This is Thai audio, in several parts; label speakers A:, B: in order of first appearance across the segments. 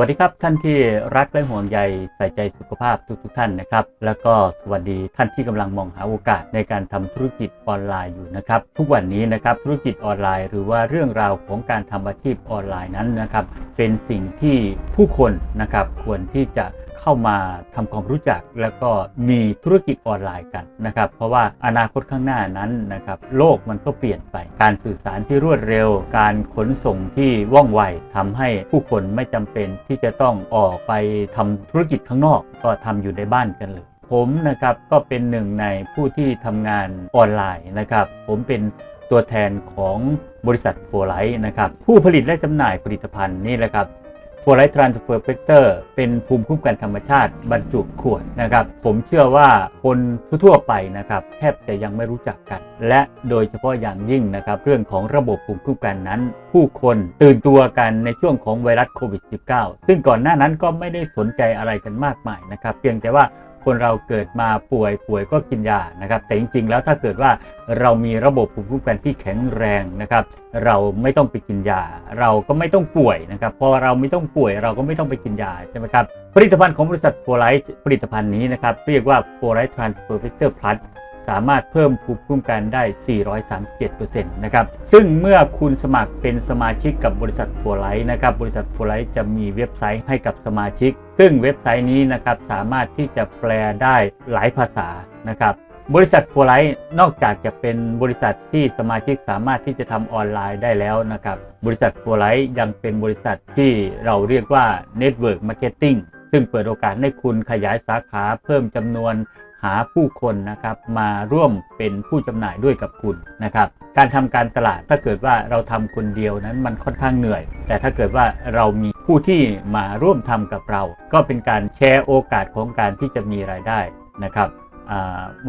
A: สวัสดีครับท่านที่รักและห่วงใยใส่ใจสุขภาพทุกๆทท่านนะครับ แล้วก็สวัสดีท่านที่กำลังมองหาโอกาสในการทำธุรกิจออนไลน์อยู่นะครับ ทุกวันนี้นะครับธุรกิจออนไลน์ หรือว่าเรื่องราวของการทำอาชีพออนไลน์นั้นนะครับ เป็นสิ่งที่ผู้คนนะครับควรที่จะ เข้ามาทำความรู้จัก แล้วก็มีธุรกิจออนไลน์กันนะครับ เพราะว่าอนาคตข้างหน้านั้นนะครับโลกมันก็เปลี่ยนไป การสื่อสารที่รวดเร็ว การขนส่งที่ว่องไวทำให้ผู้คนไม่จำเป็นที่จะต้องออกไปทำธุรกิจข้างนอก ก็ทำอยู่ในบ้านกันเลยผมนะครับก็เป็นหนึ่งในผู้ที่ทำงานออนไลน์นะครับ ผมเป็นตัวแทนของบริษัทโฟไลท์นะครับ ผู้ผลิตและจำหน่ายผลิตภัณฑ์นี่แหละครับ โฟไลท์ทรานสเฟอร์เฟกเตอร์เป็นภูมิคุ้มกันธรรมชาติบรรจุขวดนะครับ ผมเชื่อว่าคนทั่วไปนะครับแทบจะยังไม่รู้จักกัน และโดยเฉพาะอย่างยิ่งนะครับ เรื่องของระบบภูมิคุ้มกันนั้น ผู้คนตื่นตัวกันในช่วงของไวรัสโควิด -19 ซึ่งก่อนหน้านั้นก็ไม่ได้สนใจอะไรกันมากมายนะครับ เพียงแต่ว่า คนเราเกิดมาป่วยป่วยก็กินยานะครับ แต่จริงๆ แล้วถ้าเกิดว่าเรามีระบบภูมิคุ้มกันที่แข็งแรงนะครับ เราไม่ต้องไปกินยา เราก็ไม่ต้องป่วยนะครับพอเราไม่ต้องป่วยเราก็ไม่ต้องไปกินยาใช่ไหมครับผลิตภัณฑ์ของบริษัทโฟไลท์ผลิตภัณฑ์นี้นะครับเรียกว่าโฟไลท์ทรานสเฟอร์เฟกเตอร์พลัสสามารถเพิ่มภูมิคุ้มกันได้ 437%นะครับ ซึ่งเมื่อคุณสมัครเป็นสมาชิกกับบริษัทโฟไลท์นะครับ บริษัทโฟไลท์จะมีเว็บไซต์ให้กับสมาชิก ซึ่งเว็บไซต์นี้นะครับสามารถที่จะแปลได้หลายภาษานะครับ บริษัทโฟไลท์นอกจากจะเป็นบริษัทที่สมาชิกสามารถที่จะทำออนไลน์ได้แล้วนะครับ บริษัทโฟไลท์ยังเป็นบริษัทที่เราเรียกว่า Network Marketing ซึ่งเปิดโอกาสให้คุณขยายสาขาเพิ่มจำนวน หาผู้คนนะครับมาร่วมเป็นผู้จำหน่ายด้วยกับคุณนะครับการทำการตลาดถ้าเกิดว่าเราทำคนเดียวนั้นมันค่อนข้างเหนื่อย แต่ถ้าเกิดว่าเรามีผู้ที่มาร่วมทำกับเรา ก็เป็นการแชร์โอกาสของการที่จะมีรายได้นะครับ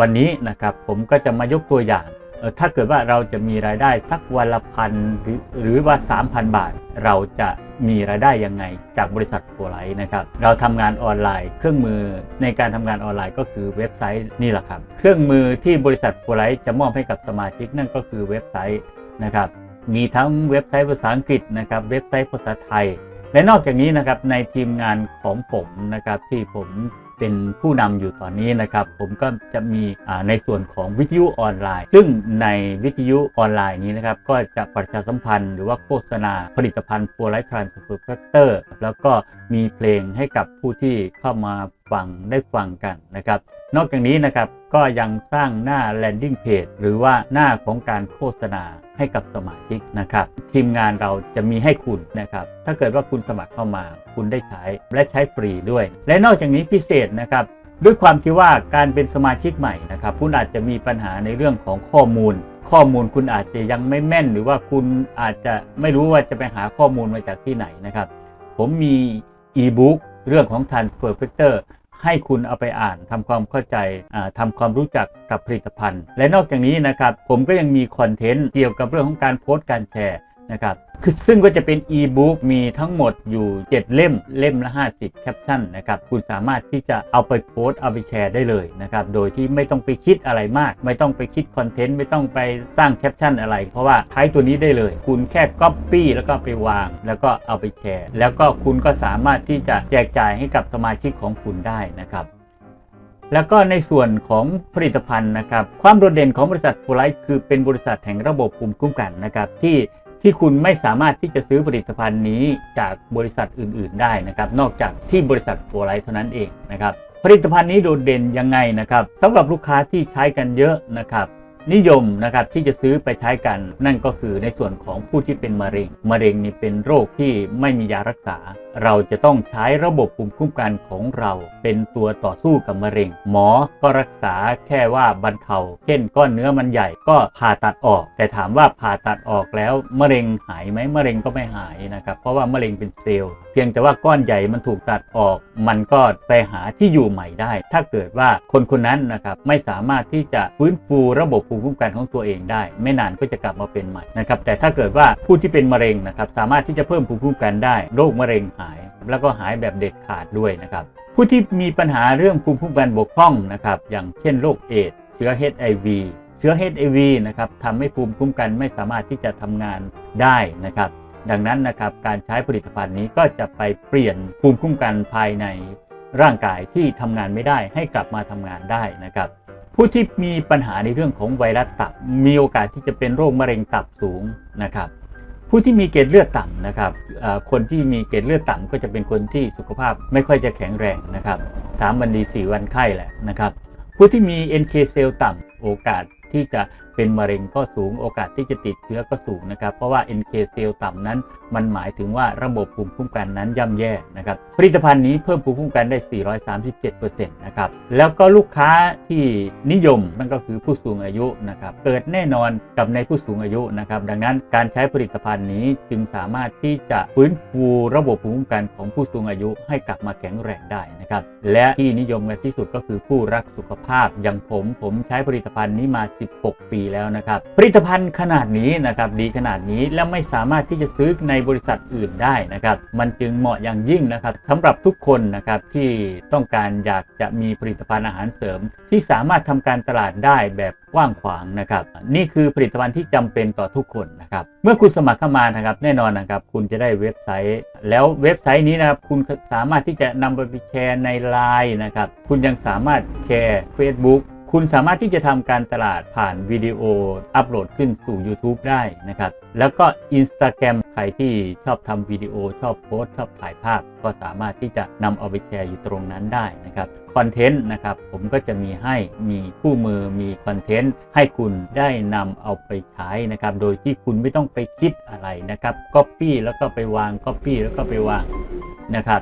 A: วันนี้นะครับผมก็จะมายกตัวอย่าง ถ้าเกิดว่าเราจะมีรายได้สักวันละพันหรือว่า 3,000 บาท เราจะมีรายได้ยังไงจากบริษัทโฟไลท์นะครับ เราทำงานออนไลน์ เครื่องมือในการทำงานออนไลน์ก็คือเว็บไซต์นี่แหละครับ เครื่องมือที่บริษัทโฟไลท์จะมอบให้กับสมาชิกนั่นก็คือเว็บไซต์นะครับ มีทั้งเว็บไซต์ภาษาอังกฤษนะครับ เว็บไซต์ภาษาไทย และนอกจากนี้นะครับในทีมงานของผมนะครับที่ผม เป็นผู้นำอยู่ตอนนี้นะครับ ผมก็จะมีในส่วนของวิทยุออนไลน์ ซึ่งในวิทยุออนไลน์นี้นะครับ ก็จะประชาสัมพันธ์หรือว่าโฆษณาผลิตภัณฑ์ f o r l i g h t Transfer Factor แล้วก็มีเพลงให้กับผู้ที่เข้ามาฟังได้ฟังกันนะครับ นอกจากนี้นะครับก็ยังสร้างหน้า landing page หรือว่าหน้าของการโฆษณา ให้กับสมาชิกนะครับ ทีมงานเราจะมีให้คุณนะครับ ถ้าเกิดว่าคุณสมัครเข้ามาคุณได้ใช้และใช้ฟรีด้วย และนอกจากนี้พิเศษนะครับ ด้วยความที่ว่าการเป็นสมาชิกใหม่นะครับ คุณอาจจะมีปัญหาในเรื่องของข้อมูล ข้อมูลคุณอาจจะยังไม่แม่น หรือว่าคุณอาจจะไม่รู้ว่าจะไปหาข้อมูลมาจากที่ไหนนะครับ ผมมีอีบุ๊กเรื่องของ Transfer Factor ให้คุณเอาไปอ่านทำความเข้าใจทำทำความรู้จักกับผลิตภัณฑ์ และนอกจากนี้นะครับผมก็ยังมีคอนเทนต์เกี่ยวกับเรื่องของการโพสต์การแชร์ นะครับคือซึ่งก็จะเป็นอีบุ๊กมีทั้งหมดอยู่ 7 เล่มเล่มละ 50 แคปชั่นนะครับคุณสามารถที่จะเอาไปโพสต์เอาไปแชร์ได้เลยนะครับโดยที่ไม่ต้องไปคิดอะไรมาก ไม่ต้องไปคิดคอนเทนต์ไม่ต้องไปสร้างแคปชั่นอะไร เพราะว่าใช้ตัวนี้ได้เลย คุณแค่ก๊อปปี้แล้วก็ไปวาง แล้วก็เอาไปแชร์ แล้วก็คุณก็สามารถที่จะแจกจ่ายให้กับสมาชิกของคุณได้นะครับแล้วก็ในส่วนของผลิตภัณฑ์นะครับ ความโดดเด่นของบริษัทโฟไลท์คือเป็นบริษัทแห่งระบบภูมิคุ้มกันนะครับ ที่ ที่คุณไม่สามารถที่จะซื้อผลิตภัณฑ์นี้จากบริษัทอื่น ๆ ได้นะครับ นอกจากที่บริษัทโฟไลท์เท่านั้นเองนะครับ ผลิตภัณฑ์นี้โดดเด่นยังไงนะครับสำหรับลูกค้าที่ใช้กันเยอะนะครับ นิยมนะครับที่จะซื้อไปใช้กัน นั่นก็คือในส่วนของผู้ที่เป็นมะเร็ง มะเร็งนี่เป็นโรคที่ไม่มียารักษาเราจะต้องใช้ระบบภูมิคุ้มกันของเราเป็นตัวต่อสู้กับมะเร็ง หมอก็รักษาแค่ว่าบรรเทา เช่นก้อนเนื้อมันใหญ่ก็ผ่าตัดออก แต่ถามว่าผ่าตัดออกแล้วมะเร็งหายไหมมะเร็งก็ไม่หายนะครับ เพราะว่ามะเร็งเป็นเซลล์ เพียงแต่ว่าก้อนใหญ่มันถูกตัดออก มันก็ไปหาที่อยู่ใหม่ได้ ถ้าเกิดว่าคนคนนั้นนะครับไม่สามารถที่จะฟื้นฟูระบบภูมิคุ้มกันของตัวเองได้ ไม่นานก็จะกลับมาเป็นใหม่นะครับแต่ถ้าเกิดว่าผู้ที่เป็นมะเร็งนะครับสามารถที่จะเพิ่มภูมิคุ้มกันได้โรคมะเร็งหาย แล้วก็หายแบบเด็ดขาดด้วยนะครับ ผู้ที่มีปัญหาเรื่องภูมิคุ้มกันบกพร่องนะครับ อย่างเช่นโรคเอดส์เชื้อ HIV เชื้อ HIV นะครับทำให้ภูมิคุ้มกันไม่สามารถที่จะทำงานได้นะครับ ดังนั้นนะครับการใช้ผลิตภัณฑ์นี้ก็จะไปเปลี่ยนภูมิคุ้มกันภายในร่างกายที่ทำงานไม่ได้ให้กลับมาทำงานได้นะครับ ผู้ที่มีปัญหาในเรื่องของไวรัสตับ มีโอกาสที่จะเป็นโรคมะเร็งตับสูงนะครับ ผู้ที่มีเกล็ดเลือดต่ำนะครับคนที่มีเกล็ดเลือดต่ำก็จะเป็นคนที่สุขภาพไม่ค่อยจะแข็งแรงนะครับสามวันดีสี่วันไข้แหละนะครับ ผู้ที่มี NK เซลล์ต่ำโอกาสที่จะเป็นมะเร็งก็สูงโอกาสที่จะติดเชื้อก็สูงนะครับ เพราะว่า NK เซลล์ต่ำนั้น มันหมายถึงว่าระบบภูมิคุ้มกันนั้นย่ำแย่นะครับผลิตภัณฑ์นี้เพิ่มภูมิคุ้มกันได้ 437%นะครับแล้วก็ลูกค้าที่นิยมนั่นก็คือผู้สูงอายุนะครับเกิดแน่นอนกับในผู้สูงอายุนะครับดังนั้นการใช้ผลิตภัณฑ์นี้จึงสามารถที่จะฟื้นฟูระบบภูมิคุ้มกันของผู้สูงอายุให้กลับมาแข็งแรงได้นะครับและที่นิยมกันที่สุดก็คือผู้รักสุขภาพอย่างผมผมใช้ผลิตภัณฑ์นี้มา 16 ปีแล้วนะครับ ผลิตภัณฑ์ขนาดนี้นะครับดีขนาดนี้และไม่สามารถที่จะซื้อในบริษัทอื่นได้นะครับ มันจึงเหมาะอย่างยิ่งนะครับสำหรับทุกคนนะครับที่ต้องการอยากจะมีผลิตภัณฑ์อาหารเสริม ที่สามารถทำการตลาดได้แบบกว้างขวางนะครับ นี่คือผลิตภัณฑ์ที่จำเป็นต่อทุกคนนะครับ เมื่อคุณสมัครเข้ามานะครับ แน่นอนนะครับ คุณจะได้เว็บไซต์ แล้วเว็บไซต์นี้นะครับ คุณสามารถที่จะนำไปแชร์ในไลน์นะครับ คุณยังสามารถแชร์ Facebook คุณสามารถที่จะทำการตลาดผ่านวิดีโออัปโหลดขึ้นสู่ YouTube ได้นะครับ แล้วก็ Instagram ใครที่ชอบทำวิดีโอชอบโพสชอบถ่ายภาพ ก็สามารถที่จะนำเอาไปแชร์อยู่ตรงนั้นได้นะครับคอนเทนต์นะครับผมก็จะมีให้มีคู่มือมีคอนเทนต์ให้คุณได้นำเอาไปใช้นะครับ โดยที่คุณไม่ต้องไปคิดอะไรนะครับก๊อปปี้แล้วก็ไปวางก๊อปปี้แล้วก็ไปวางนะครับ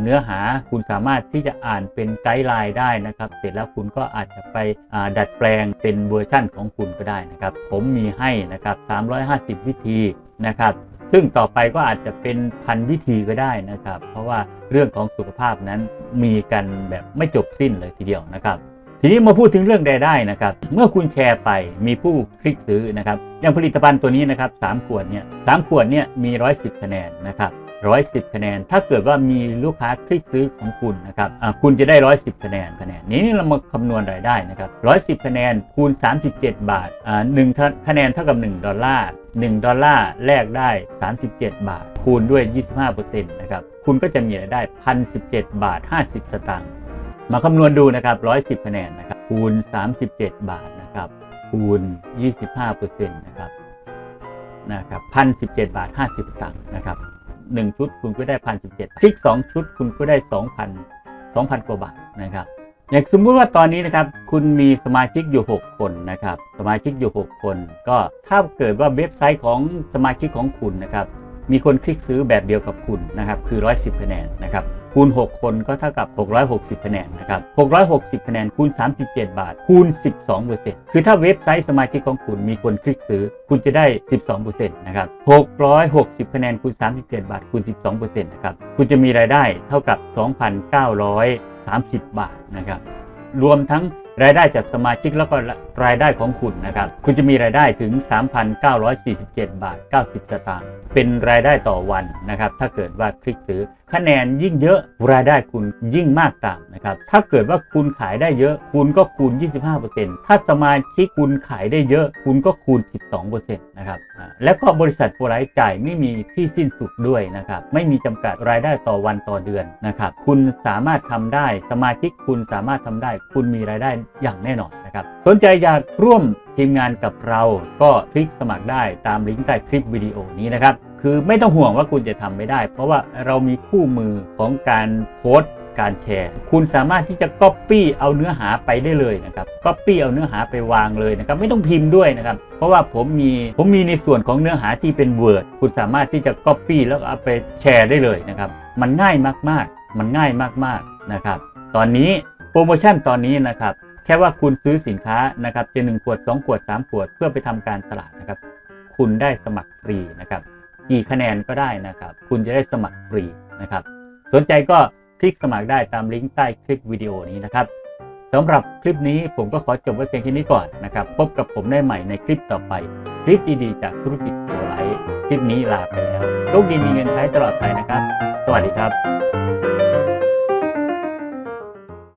A: เนื้อหาคุณสามารถที่จะอ่านเป็นไกด์ไลน์ได้นะครับ เสร็จแล้วคุณก็อาจจะไปดัดแปลงเป็นเวอร์ชั่นของคุณก็ได้นะครับ ผมมีให้นะครับ 350 วิธีนะครับ ซึ่งต่อไปก็อาจจะเป็นพันวิธีก็ได้นะครับ เพราะว่าเรื่องของสุขภาพนั้นมีกันแบบไม่จบสิ้นเลยทีเดียวนะครับ ทีนี้มาพูดถึงเรื่องรายได้นะครับ เมื่อคุณแชร์ไปมีผู้คลิกซื้อนะครับ อย่างผลิตภัณฑ์ตัวนี้นะครับสามขวดเนี่ยสามขวดเนี่ยมี 110 คะแนนนะครับ110คะแนน ถ้าเกิดว่ามีลูกค้าคลิกซื้อของคุณนะครับคุณจะได้110คะแนนคะแนน นี้นี่เรามาคำนวณรายได้นะครับ110คะแนนคูณ 37 บาทอ่าหนึ่งคะแนนเท่ากับ 1 ดอลลาร์ 1 ดอลลาร์แลกได้ 37 บาท คูณด้วย 25%นะครับ คุณก็จะมีรายได้ 1,017 บาท 50 สตางค์ มาคำนวณดูนะครับ 110 คะแนนนะครับ คูณ 37 บาทนะครับ คูณ 25%นะครับนะครับ1,017บาท50สตางค์นะครับ1ชุดคุณก็ได้1,017คลิก2ชุดคุณก็ได้2,000 2,000กว่าบาทนะครับ อย่างสมมุติว่าตอนนี้นะครับ คุณมีสมาชิกอยู่6คนนะครับ สมาชิกอยู่6คน ก็ถ้าเกิดว่าเว็บไซต์ของสมาชิกของคุณนะครับ มีคนคลิกซื้อแบบเดียวกับคุณนะครับ คือ110คะแนนนะครับ คูณ 6 คนก็เท่ากับ 660 คะแนนนะครับ 660 คะแนนคูณ 37 บาท คูณ 12%คือถ้าเว็บไซต์สมาชิกของคุณมีคนคลิกซื้อ คุณจะได้ 12%นะครับ 660 คะแนนคูณ 37 บาท คูณ 12%นะครับ คุณจะมีรายได้เท่ากับ 2,930 บาทนะครับ รวมทั้งรายได้จากสมาชิกแล้วก็รายได้ของคุณนะครับ คุณจะมีรายได้ถึง 3,947 บาท 90 สตางค์ เป็นรายได้ต่อวันนะครับ ถ้าเกิดว่าคลิกซื้อ คะแนนยิ่งเยอะรายได้คุณยิ่งมากตามนะครับ ถ้าเกิดว่าคุณขายได้เยอะ คุณก็คูณ 25%ถ้าสมาชิกคุณขายได้เยอะ คุณก็คูณ 12%นะครับแล้วก็บริษัทโฟไลท์จ่ายไม่มีที่สิ้นสุดด้วยนะครับ ไม่มีจำกัดรายได้ต่อวันต่อเดือนนะครับ คุณสามารถทำได้ สมาชิกคุณสามารถทำได้ คุณมีรายได้อย่างแน่นอนนะครับ สนใจอยากร่วมทีมงานกับเรา ก็คลิกสมัครได้ตามลิงก์ใต้คลิปวิดีโอนี้นะครับ คือไม่ต้องห่วงว่าคุณจะทำไม่ได้ เพราะว่าเรามีคู่มือของการโพสต์การแชร์ คุณสามารถที่จะ Copy เอาเนื้อหาไปได้เลยนะครับ Copy เอาเนื้อหาไปวางเลยนะครับ ไม่ต้องพิมพ์ด้วยนะครับ เพราะว่าผมมีผมมีในส่วนของเนื้อหาที่เป็น Word คุณสามารถที่จะ Copy แล้วเอาไปแชร์ได้เลยนะครับ มันง่ายมากๆ มันง่ายมากๆนะครับ ตอนนี้โปรโมชั่นตอนนี้นะครับ แค่ว่าคุณซื้อสินค้านะครับจะ1ขวด 2 ขวด 3 ขวด เพื่อไปทำการตลาดนะครับ คุณได้สมัครฟรีนะครับ กี่คะแนนก็ได้นะครับ คุณจะได้สมัครฟรีนะครับ สนใจก็คลิกสมัครได้ตามลิงก์ใต้คลิปวิดีโอนี้นะครับสำหรับคลิปนี้ผมก็ขอจบไว้เพียงแค่นี้ก่อนนะครับ พบกับผมได้ใหม่ในคลิปต่อไป คลิปดีๆ จากธุรกิจตัวไลท์คลิปนี้ลาไปแล้วโชคดีมีเงินใช้ตลอดไปนะครับ สวัสดีครับ